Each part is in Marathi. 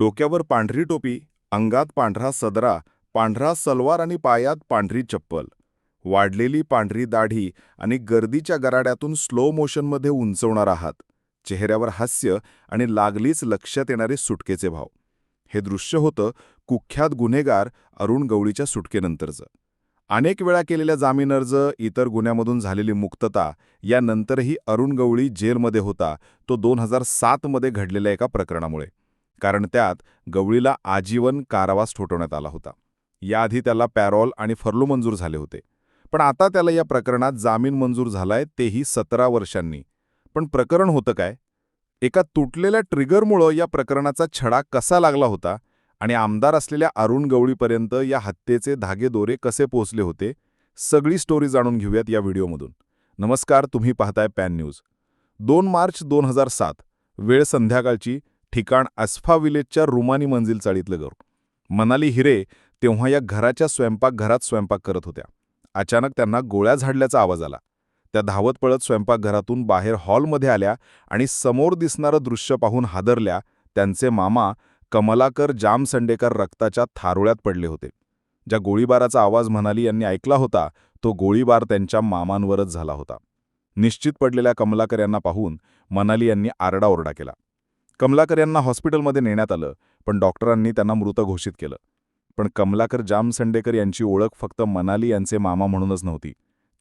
डोक्यावर पांढरी टोपी अंगात पांढरा सदरा पांढरा सलवार आणि पायात पांढरी चप्पल. वाढलेली पांढरी दाढी आणि गर्दीच्या गराड्यातून स्लो मोशनमध्ये उंचवणार आहात. चेहऱ्यावर हास्य आणि लागलीच लक्षात येणारे सुटकेचे भाव. हे दृश्य होतं कुख्यात गुन्हेगार अरुण गवळीच्या सुटकेनंतरचं. अनेक वेळा केलेल्या जामीन अर्ज इतर गुन्ह्यामधून झालेली मुक्तता यानंतरही अरुण गवळी जेलमध्ये होता तो दोन हजार सातमध्ये घडलेल्या एका प्रकरणामुळे. कारण त्यात गवळीला आजीवन कारावास ठोठवण्यात आला होता. याआधी त्याला पॅरोल आणि फर्लो मंजूर झाले होते. पण आता त्याला या प्रकरणात जामीन मंजूर झालाय तेही सतरा वर्षांनी. पण प्रकरण होतं काय? एका तुटलेल्या ट्रिगरमुळं या प्रकरणाचा छडा कसा लागला होता आणि आमदार असलेल्या अरुण गवळीपर्यंत या हत्येचे धागेदोरे कसे पोहोचले होते? सगळी स्टोरी जाणून घेऊयात या व्हिडिओमधून. नमस्कार तुम्ही पाहताय पॅन न्यूज. दोन मार्च दोन हजार सात वेळ संध्याकाळची ठिकाण अस्फा विलेजच्या रुमानी मंजिल चाळीतलं घर. मनाली हिरे तेव्हा या घराच्या स्वयंपाकघरात स्वयंपाक करत होत्या. अचानक त्यांना गोळ्या झाडल्याचा आवाज आला. त्या धावत पळत स्वयंपाकघरातून बाहेर हॉलमध्ये आल्या आणि समोर दिसणारं दृश्य पाहून हादरल्या त्यांचे मामा कमलाकर जाम संडेकर रक्ताच्या थारोळ्यात पडले होते. ज्या गोळीबाराचा आवाज म्हणाली यांनी ऐकला होता तो गोळीबार त्यांच्या मामांवरच झाला होता. निश्चित पडलेल्या कमलाकर यांना पाहून मनाली यांनी आरडाओरडा केला. कमलाकर यांना हॉस्पिटलमध्ये नेण्यात आलं पण डॉक्टरांनी त्यांना मृत घोषित केलं. पण कमलाकर जाम संडेकर यांची ओळख फक्त मनाली यांचे मामा म्हणूनच नव्हती.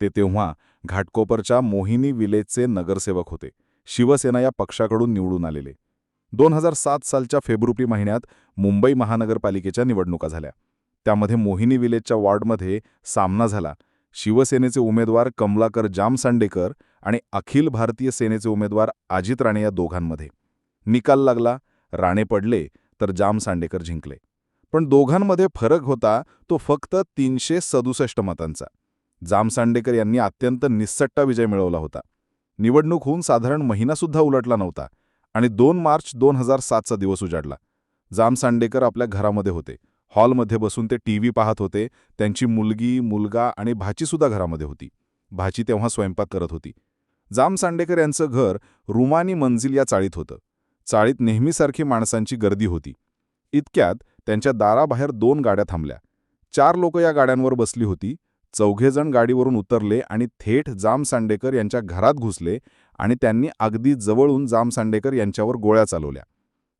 ते तेव्हा घाटकोपरच्या मोहिनी विलेजचे नगरसेवक होते. शिवसेना या पक्षाकडून निवडून आलेले. दोन हजार सात सालच्या फेब्रुवारी महिन्यात मुंबई महानगरपालिकेच्या निवडणुका झाल्या. त्यामध्ये मोहिनी विलेजच्या वॉर्डमध्ये सामना झाला. शिवसेनेचे उमेदवार कमलाकर जामसांडेकर आणि अखिल भारतीय सेनेचे उमेदवार अजित राणे या दोघांमध्ये. निकाल लागला राणे पडले तर जाम सांडेकर जिंकले. पण दोघांमध्ये फरक होता तो फक्त तीनशे सदुसष्ट मतांचा. जाम सांडेकर यांनी अत्यंत निस्सट्टा विजय मिळवला होता. निवडणूक होऊन साधारण महिनासुद्धा उलटला नव्हता आणि दोन मार्च दोन हजार सातचा दिवस उजाडला. जाम सांडेकर आपल्या घरामध्ये होते. हॉलमध्ये बसून ते टी व्ही पाहत होते त्यांची मुलगी मुलगा आणि भाचीसुद्धा घरामध्ये होती. भाची तेव्हा स्वयंपाक करत होती. जाम सांडेकर यांचं घर रुमानी मंजिल या चाळीत होतं. चाळीत नेहमीसारखी माणसांची गर्दी होती. इतक्यात त्यांच्या दाराबाहेर दोन गाड्या थांबल्या. चार लोक या गाड्यांवर बसली होती. चौघेजण गाडीवरून उतरले आणि थेट जाम सांडेकर यांच्या घरात घुसले आणि त्यांनी अगदी जवळून जाम सांडेकर यांच्यावर गोळ्या चालवल्या.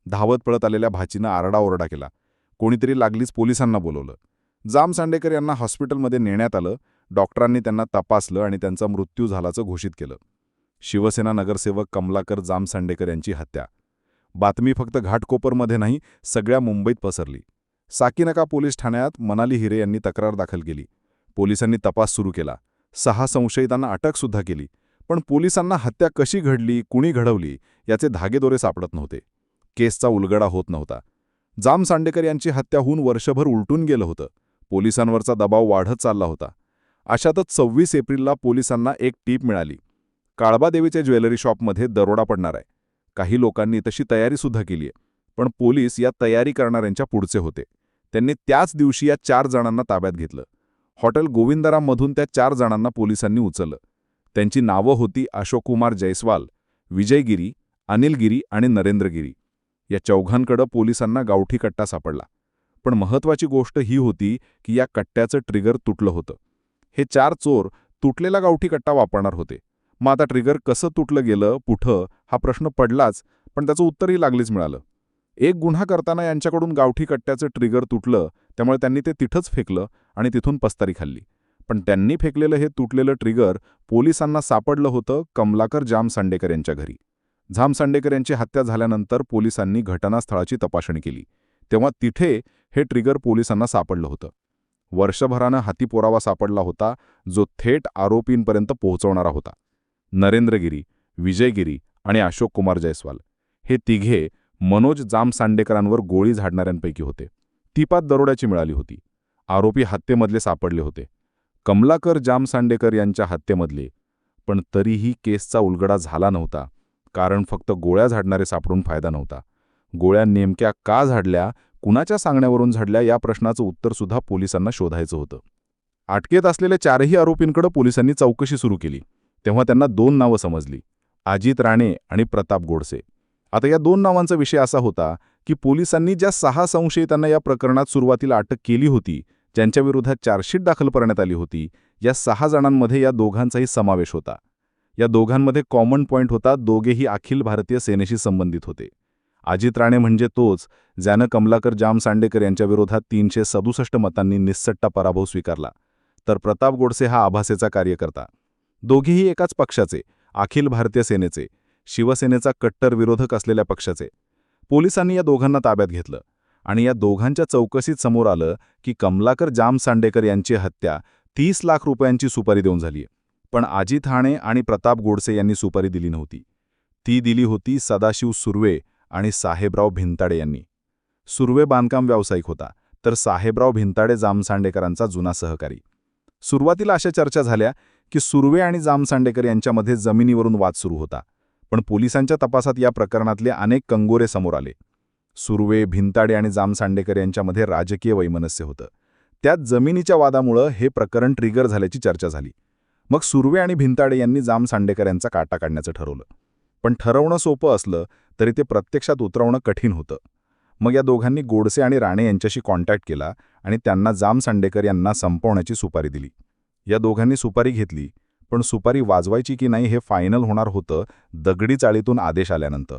धावत पळत आलेल्या भाचीनं आरडाओरडा केला. कोणीतरी लागलीच पोलिसांना बोलवलं. जाम सांडेकर यांना हॉस्पिटलमध्ये नेण्यात आलं. डॉक्टरांनी त्यांना तपासलं आणि त्यांचा मृत्यू झाल्याचं घोषित केलं. शिवसेना नगरसेवक कमलाकर जाम सांडेकर यांची हत्या. बातमी फक्त घाटकोपरमध्ये नाही सगळ्या मुंबईत पसरली. साकीनका पोलीस ठाण्यात मनाली हिरे यांनी तक्रार दाखल केली. पोलिसांनी तपास सुरू केला. सहा संशयितांना अटकसुद्धा केली. पण पोलिसांना हत्या कशी घडली कुणी घडवली याचे धागेदोरे सापडत नव्हते. केसचा उलगडा होत नव्हता. जाम सांडेकर यांची हत्या होऊन वर्षभर उलटून गेलं होतं. पोलिसांवरचा दबाव वाढत चालला होता. अशातच सव्वीस एप्रिलला पोलिसांना एक टीप मिळाली. काळबादेवीच्या ज्वेलरी शॉपमध्ये दरोडा पडणार आहे. काही लोकांनी तशी तयारीसुद्धा केली आहे. पण पोलीस या तयारी करणाऱ्यांच्या पुढचे होते. त्यांनी त्याच दिवशी या चार जणांना ताब्यात घेतलं. हॉटेल गोविंदराममधून त्या चार जणांना पोलिसांनी उचललं. त्यांची नावं होती अशोककुमार जयस्वाल विजयगिरी अनिलगिरी आणि नरेंद्रगिरी या चौघांकडं पोलिसांना गावठी कट्टा सापडला. पण महत्वाची गोष्ट ही होती की या कट्ट्याचं ट्रिगर तुटलं होतं. हे चार चोर तुटलेला गावठी कट्टा वापरणार होते. मग आता ट्रिगर कसं तुटलं गेलं पुठं हा प्रश्न पडलाच पण त्याचं उत्तरही लागलीच मिळालं. एक गुन्हा करताना यांच्याकडून गावठी कट्ट्याचं ट्रिगर तुटलं त्यामुळे त्यांनी ते तिथंच फेकलं आणि तिथून पस्तारी खाल्ली. पण त्यांनी फेकलेलं हे तुटलेलं ट्रिगर पोलिसांना सापडलं होतं कमलाकर जाम सांडेकर यांच्या घरी. झाम सांडेकर यांची हत्या झाल्यानंतर पोलिसांनी घटनास्थळाची तपासणी केली. तेव्हा तिथे हे ट्रिगर पोलिसांना सापडलं होतं. वर्षभरानं हातीपोरावा सापडला होता जो थेट आरोपींपर्यंत पोहोचवणारा होता. नरेंद्रगिरी विजयगिरी आणि अशोक कुमार जयस्वाल. हे तिघे मनोज जाम सांडेकरांवर गोळी झाडणाऱ्यांपैकी होते. तिपात दरोड्याची मिळाली होती. आरोपी हत्येमधले सापडले होते. कमलाकर जाम सांडेकर यांच्या हत्येमधले पण तरीही केसचा उलगडा झाला नव्हता. कारण फक्त गोळ्या झाडणारे सापडून फायदा नव्हता. गोळ्या नेमक्या का झाडल्या कुणाच्या सांगण्यावरून झाडल्या या प्रश्नाचं उत्तरसुद्धा पोलिसांना शोधायचं होतं. अटकेत असलेल्या चारही आरोपींकडे पोलिसांनी चौकशी सुरू केली. तेव्हा त्यांना दोन नावं समजली. अजित राणे आणि प्रताप गोडसे. आता या दोन नावांचा विषय असा होता की पोलिसांनी ज्या सहा संशयितांना या प्रकरणात सुरुवातीला अटक केली होती ज्यांच्याविरोधात चार्जशीट दाखल करण्यात आली होती या सहा जणांमध्ये या दोघांचाही समावेश होता. या दोघांमध्ये कॉमन पॉइंट होता दोघेही अखिल भारतीय सेनेशी संबंधित होते. अजित राणे म्हणजे तोच ज्यानं कमलाकर जाम सांडेकर यांच्याविरोधात तीनशे सदुसष्ट मतांनी निस्सट्टा पराभव स्वीकारला. तर प्रताप गोडसे हा आभासेचा कार्यकर्ता. दोघेही एकाच पक्षाचे अखिल भारतीय सेनेचे शिवसेनेचा कट्टर विरोधक असलेल्या पक्षाचे. पोलिसांनी या दोघांना ताब्यात घेतलं आणि या दोघांच्या चौकशीत समोर आलं की कमलाकर जाम सांडेकर यांची हत्या तीस लाख रुपयांची सुपारी देऊन झालीय. पण आजी ठाणे आणि प्रताप गोडसे यांनी सुपारी दिली नव्हती. ती दिली होती सदाशिव सुर्वे आणि साहेबराव भिंताडे यांनी. सुर्वे बांधकाम व्यावसायिक होता तर साहेबराव भिंताडे जामसांडेकरांचा जुना सहकारी. सुरुवातीला अशा चर्चा झाल्या की सुर्वे आणि जामसांडेकर यांच्यामध्ये जमिनीवरून वाद सुरू होता. पण पोलिसांच्या तपासात या प्रकरणातले अनेक कंगोरे समोर आले. सुर्वे भिंताडे आणि जामसांडेकर यांच्यामध्ये राजकीय वैमनस्य होतं. त्यात जमिनीच्या वादामुळं हे प्रकरण ट्रिगर झाल्याची चर्चा झाली. मग सुर्वे आणि भिंताडे यांनी जामसांडेकर यांचा काटा काढण्याचं ठरवलं. पण ठरवणं सोपं असलं तरी ते प्रत्यक्षात उतरवणं कठीण होतं. मग या दोघांनी गोडसे आणि राणे यांच्याशी कॉन्टॅक्ट केला आणि त्यांना जाम सांडेकर यांना संपवण्याची सुपारी दिली. या दोघांनी सुपारी घेतली पण सुपारी वाजवायची की नाही हे फायनल होणार होतं दगडी चाळीतून आदेश आल्यानंतर.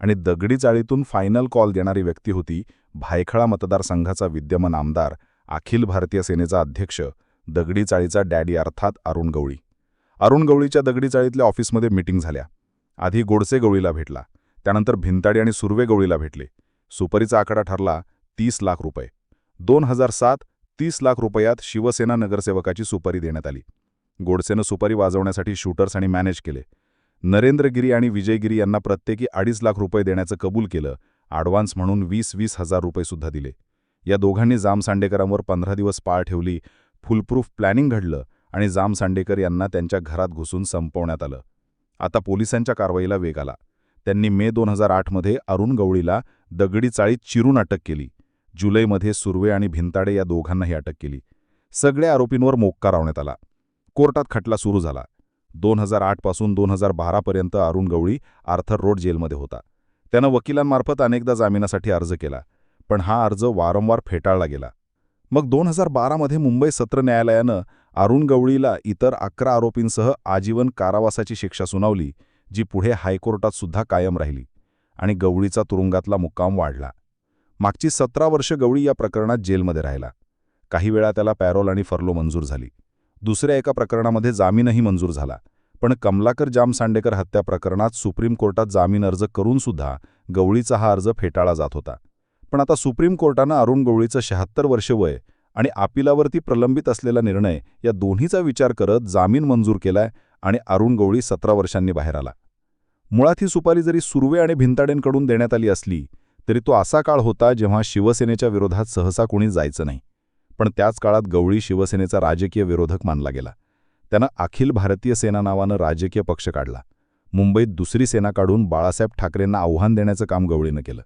आणि दगडी चाळीतून फायनल कॉल देणारी व्यक्ती होती भायखळा मतदारसंघाचा विद्यमान आमदार अखिल भारतीय सेनेचा अध्यक्ष दगडी चाळीचा डॅडी अर्थात अरुण गवळी. अरुण गवळीच्या दगडी चाळीतल्या ऑफिसमध्ये मीटिंग झाल्या. आधी गोडसे गवळीला भेटला त्यानंतर भिंताडी आणि सुर्वे गवळीला भेटले. सुपारीचा आकडा ठरला तीस लाख रुपये. दोन हजार सात तीस लाख रुपयात शिवसेना नगरसेवकाची सुपारी देण्यात आली. गोडसेनं सुपारी वाजवण्यासाठी शूटर्स आणि मॅनेज केले. नरेंद्रगिरी आणि विजयगिरी यांना प्रत्येकी अडीच लाख रुपये देण्याचं कबूल केलं ॲडव्हान्स म्हणून वीस वीस हजार रुपयेसुद्धा दिले. या दोघांनी जाम सांडेकरांवर पंधरा दिवस पाळ ठेवली फुलप्रूफ प्लॅनिंग घडलं आणि जाम सांडेकर यांना त्यांच्या घरात घुसून संपवण्यात आलं. आता पोलिसांच्या कारवाईला वेग आला. त्यांनी मे दोन हजार आठमध्ये अरुण गवळीला दगडी चाळीत चिरून अटक केली. जुलैमध्ये सुर्वे आणि भिंताडे या दोघांनाही अटक केली. सगळ्या आरोपींवर मोक्का रावण्यात आला. कोर्टात खटला सुरू झाला. दोन हजार आठपासून दोन हजार बारापर्यंत अरुण गवळी आर्थर रोड जेलमध्ये होता. त्यानं वकिलांमार्फत अनेकदा जामिनासाठी अर्ज केला पण हा अर्ज वारंवार फेटाळला गेला. मग दोन हजार बारामध्ये मुंबई सत्र न्यायालयानं अरुण गवळीला इतर अकरा आरोपींसह आजीवन कारावासाची शिक्षा सुनावली जी पुढे हायकोर्टात सुद्धा कायम राहिली आणि गवळीचा तुरुंगातला मुक्काम वाढला. मागची सतरा वर्ष गवळी या प्रकरणात जेलमध्ये राहिला. काही वेळा त्याला पॅरोल आणि फर्लो मंजूर झाली. दुसऱ्या एका प्रकरणामध्ये जामीनही मंजूर झाला. पण कमलाकर जाम सांडेकर हत्या प्रकरणात सुप्रीम कोर्टात जामीन अर्ज करूनसुद्धा गवळीचा हा अर्ज फेटाळला जात होता. पण आता सुप्रीम कोर्टानं अरुण गवळीचं शहात्तर वर्ष वय आणि आपिलावरती प्रलंबित असलेला निर्णय या दोन्हीचा विचार करत जामीन मंजूर केलाय आणि अरुण गवळी सतरा वर्षांनी बाहेर आला. मुळात ही सुपारी जरी सुर्वे आणि भिंताडेंकडून देण्यात आली असली तरी तो असा काळ होता जेव्हा शिवसेनेच्या विरोधात सहसा कोणी जायचं नाही. पण त्याच काळात गवळी शिवसेनेचा राजकीय विरोधक मानला गेला. त्यानं अखिल भारतीय सेना नावानं राजकीय पक्ष काढला. मुंबईत दुसरी सेना काढून बाळासाहेब ठाकरेंना आव्हान देण्याचं काम गवळीनं केलं.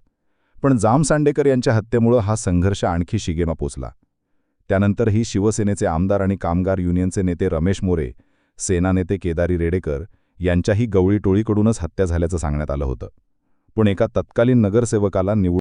पण जाम सांडेकर यांच्या हत्येमुळं हा संघर्ष आणखी शिगेमा पोचला. त्यानंतरही शिवसेनेचे आमदार आणि कामगार युनियनचे नेते रमेश मोरे सेना नेते केदारी रेडेकर यांच्याही गवळी टोळीकडूनच हत्या झाल्याचं सांगण्यात आलं होतं. पण एका तत्कालीन नगरसेवकाला निवड